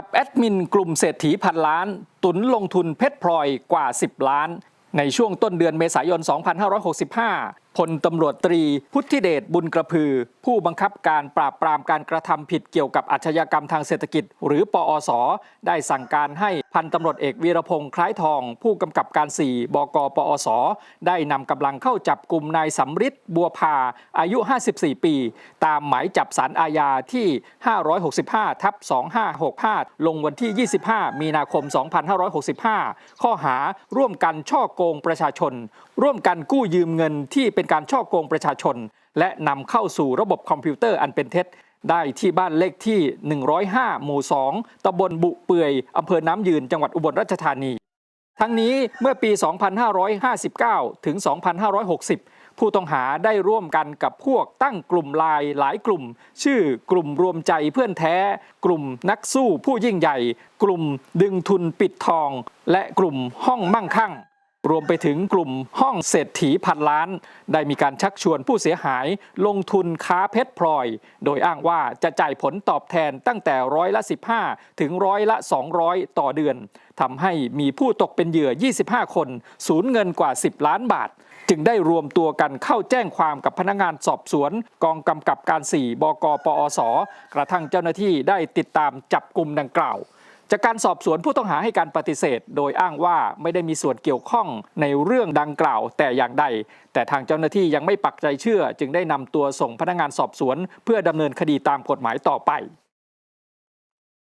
กับแอดมินกลุ่มเศรษฐีพันล้าน ตุนลงทุนเพชรพลอยกว่า 10 ล้าน ในช่วงต้นเดือนเมษายน 2565พลตำรวจตรี พุทธิเดชบุญกระพือ ผู้บังคับการปราบปรามการกระทำผิดเกี่ยวกับอาชญากรรมทางเศรษฐกิจ หรือปอส ได้สั่งการให้พันตำรวจเอกวีรพงษ์คล้ายทอง ผู้กำกับการ 4 บกปอส ได้นำกำลังเข้าจับกลุ่มนายสำริดบัวพาอายุ 54 ปี ตามหมายจับสารอาญาที่ 565 ทับ 2565 ลงวันที่ 25 มีนาคม 2565 ข้อหาร่วมกันช่อโกงประชาชน ร่วมกันกู้ยืมเงินที่เป็น็นการช่อโกงประชาชน และนำเข้าสู่ระบบคอมพิวเตอร์อันเป็นเท็จ ได้ที่บ้านเลขที่ 105 หมู่ 2ตำบลบุเปื่อยอำเภอน้ำยืนจังหวัดอุบลราชธานี ทั้งนี้เมื่อปี 2559 ถึง 2560 ผู้ต้องหาได้ร่วมกันกับพวกตั้งกลุ่มลายหลายกลุ่ม ชื่อกลุ่มรวมใจเพื่อนแท้ กลุ่มนักสู้ผู้ยิ่งใหญ่ กลุ่มดึงทุนปิดทอง และกลุ่มห้องมั่งคั่ง รวมไปถึงกลุ่มห้องเศรษฐีพันล้าน ได้มีการชักชวนผู้เสียหายลงทุนค้าเพชรพลอย โดยอ้างว่าจะจ่ายผลตอบแทนตั้งแต่ร้อยละ 15 ถึงร้อยละ 200 ต่อเดือนทำให้มีผู้ตกเป็นเหยื่อ 25 คน สูญเงินกว่า 10 ล้านบาท จึงได้รวมตัวกันเข้าแจ้งความกับพนักงานสอบสวน กองกำกับการ 4 บกปอส กระทั่งเจ้าหน้าที่ได้ติดตามจับกลุ่มดังกล่าว จากการสอบสวนผู้ต้องหาให้การปฏิเสธ โดยอ้างว่าไม่ได้มีส่วนเกี่ยวข้องในเรื่องดังกล่าวแต่อย่างใด แต่ทางเจ้าหน้าที่ยังไม่ปักใจเชื่อ จึงได้นำตัวส่งพนักงานสอบสวน เพื่อดำเนินคดีตามกฎหมายต่อไป